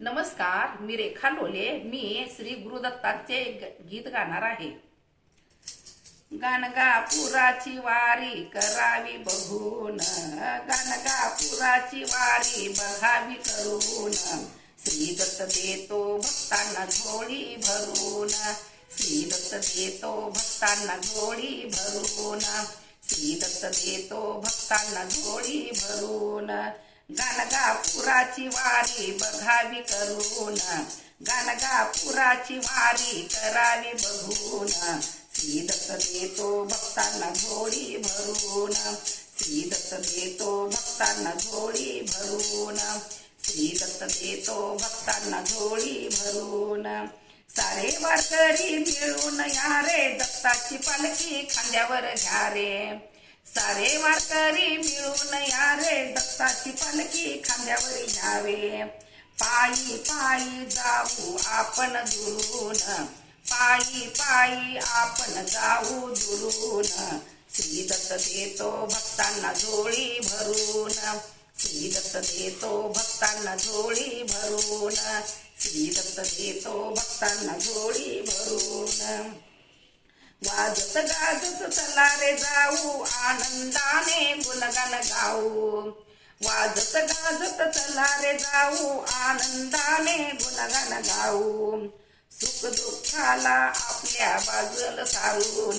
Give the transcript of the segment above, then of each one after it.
नमस्कार मी रेखा लोले. मी श्री गुरुदत्ताचे ग- गीत गाणार आहे. गाणगापुराची वारी करावी बघून गाणगापुराची वारी बघावी करून श्री दत्त देतो भक्तांना झोळी भरून श्री दत्त देतो भक्तांना झोळी भरून श्री दत्त देतो भक्तांना झोळी भरून गाणगापुराची वारी बघावी करून. गाणगापुराची वारी करावी बघून. श्री दत्त देतो भक्तांना झोळी भरून. श्री दत्त देतो भक्तांना झोळी भरून. श्री दत्त देतो भक्तांना झोळी भरून. सारे वारकरी मिळून या रे दत्ताची पालखी खांद्यावर घ्या रे. सारे वारकरी मिळून या रे दत्ताची पालखी खांद्यावर घ्यावे पायी पायी जाऊ आपण दुरून. पायी पायी आपण जाऊ दुरून. श्री दत्त देतो भक्तांना झोळी भरून. श्री दत्त देतो भक्तांना झोळी भरून. श्री दत्त देतो भक्तांना झोळी भरून. वाजत गाजत चला रे जाऊ आनंदाने गुणगान गाऊ. वाजत गाजत चला रे जाऊ आनंदाने गुणगान गाऊ. सुख दुःखाला आपल्या बाजूला सारून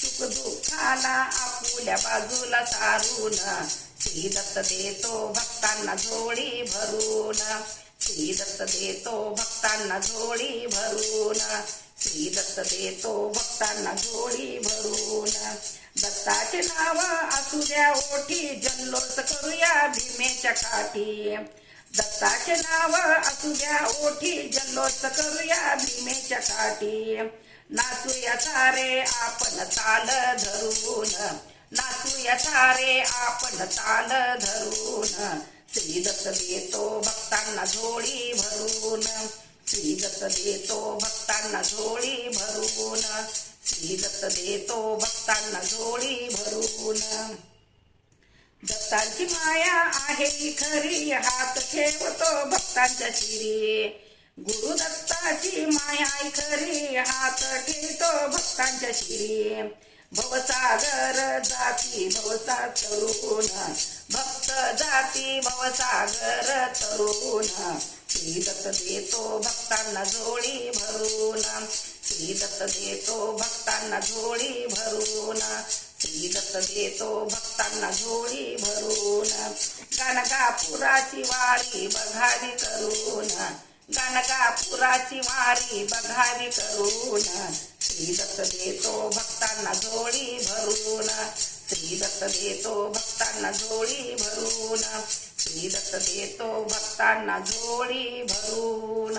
सुख दुःखाला आपुल्या बाजूला सारून श्री दत्त देतो भक्तांना झोळी भरून श्री दत्त देतो भक्तांना झोळी भरून. श्री दत्त देतो भक्तांना झोळी भरून. दत्ताचे नाव असू द्या ओठी जल्लोष करूया भीमेच्या काठी. दत्ताचे नाव असू द्या ओठी जल्लोष करूया भीमेच्या काठी. नाचूया सारे आपण ताल धरून. नाचूया सारे आपण ताल धरून. श्री दत्त देतो भक्तांना झोळी भरून. श्री दत्त देतो भक्तांना झोळी भरून. श्री दत्त देतो भक्तांना झोळी भरून. दत्तांची माया आहे खरी हात ठेवतो भक्तांच्या शिरी. गुरु दत्ताची माया खरी हात ठेवतो भक्तांच्या शिरी. भवसागर जाती भवसा तरुण. भक्त जाती भवसागर तरुण. श्री दत्त देतो भक्तांना जोळी भरून श्रीदत्त देतो भक्तांना झोळी भरून. श्रीदत्त देतो भक्तांना झोळी भरून. गणकापुराची वारी बघावी करून. गणकापुराची वारी बघावी करून. श्रीदत्त देतो भक्तांना झोळी भरून. श्रीदत्त देतो भक्तांना झोळी भरून. श्रीदत्त देतो भक्तांना झोळी भरून.